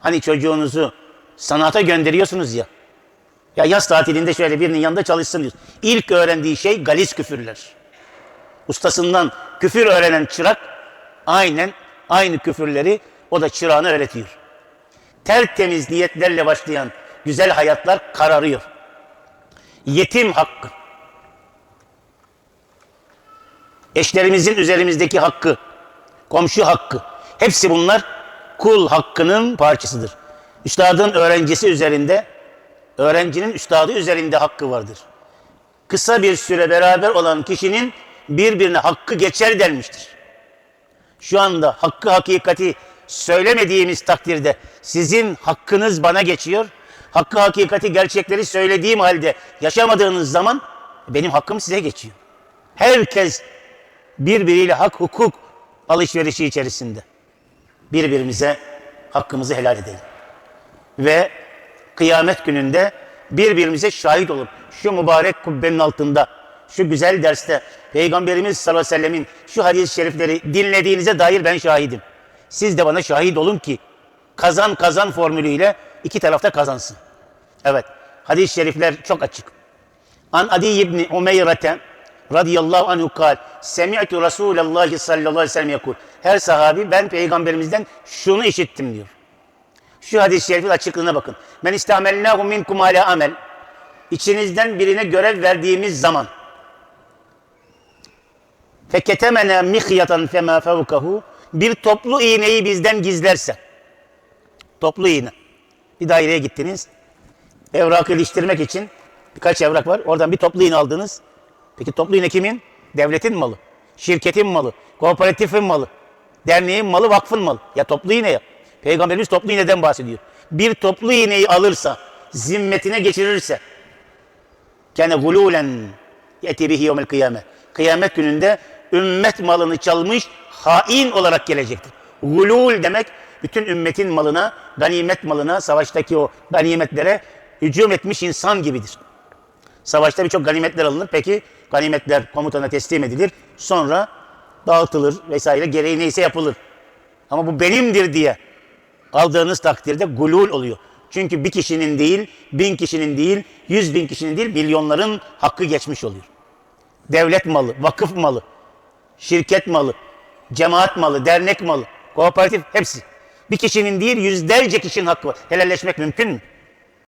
Hani çocuğunuzu sanata gönderiyorsunuz ya. Ya yaz tatilinde şöyle birinin yanında çalışsın diyorsun. İlk öğrendiği şey galis küfürler. Ustasından küfür öğrenen çırak aynen aynı küfürleri o da çırağına öğretiyor. Tertemiz niyetlerle başlayan güzel hayatlar kararıyor. Yetim hakkı. Eşlerimizin üzerimizdeki hakkı, komşu hakkı. Hepsi bunlar kul hakkının parçasıdır. Üstadın öğrencisi üzerinde, öğrencinin üstadı üzerinde hakkı vardır. Kısa bir süre beraber olan kişinin birbirine hakkı geçer denmiştir. Şu anda hakkı hakikati söylemediğimiz takdirde sizin hakkınız bana geçiyor. Hakkı hakikati gerçekleri söylediğim halde yaşamadığınız zaman benim hakkım size geçiyor. Herkes birbiriyle hak hukuk alışverişi içerisinde. Birbirimize hakkımızı helal edelim. Ve kıyamet gününde birbirimize şahit olup şu mübarek kubbenin altında şu güzel derste Peygamberimiz sallallahu aleyhi ve sellemin şu hadis-i şerifleri dinlediğinize dair ben şahidim. Siz de bana şahit olun ki kazan kazan formülüyle iki tarafta kazansın. Evet hadis-i şerifler çok açık. An Adi ibn Umeyrete radıyallahu anhu kal Semi'tu Resulallah sallallahu aleyhi ve sellem yakul. Her sahabi ben peygamberimizden şunu işittim diyor. Şu hadis-i şerifin açıklığına bakın. Men istamelnahu minkum ala amel. İçinizden birine görev verdiğimiz zaman feketemena mihyatan fema fevkahu bir toplu iğneyi bizden gizlerse toplu iğne bir daireye gittiniz evrakı iliştirmek için birkaç evrak var oradan bir toplu iğne aldınız peki toplu iğne kimin? devletin malı şirketin malı kooperatifin malı derneğin malı vakfın malı ya toplu iğne ya peygamberimiz toplu iğneden bahsediyor bir toplu iğneyi alırsa zimmetine geçirirse Kâne gulûlen yeti bihi yevmel kıyame. Kıyamet gününde ümmet malını çalmış hain olarak gelecektir. Gulul demek bütün ümmetin malına, ganimet malına, savaştaki o ganimetlere hücum etmiş insan gibidir. Savaşta birçok ganimetler alınır. Peki ganimetler komutana teslim edilir. Sonra dağıtılır vesaire gereği neyse yapılır. Ama bu benimdir diye aldığınız takdirde gulul oluyor. Çünkü bir kişinin değil, bin kişinin değil, yüz bin kişinin değil, milyonların hakkı geçmiş oluyor. Devlet malı, vakıf malı, şirket malı, cemaat malı, dernek malı, kooperatif hepsi. Bir kişinin değil, yüzlerce kişinin hakkı var. Helalleşmek mümkün mü?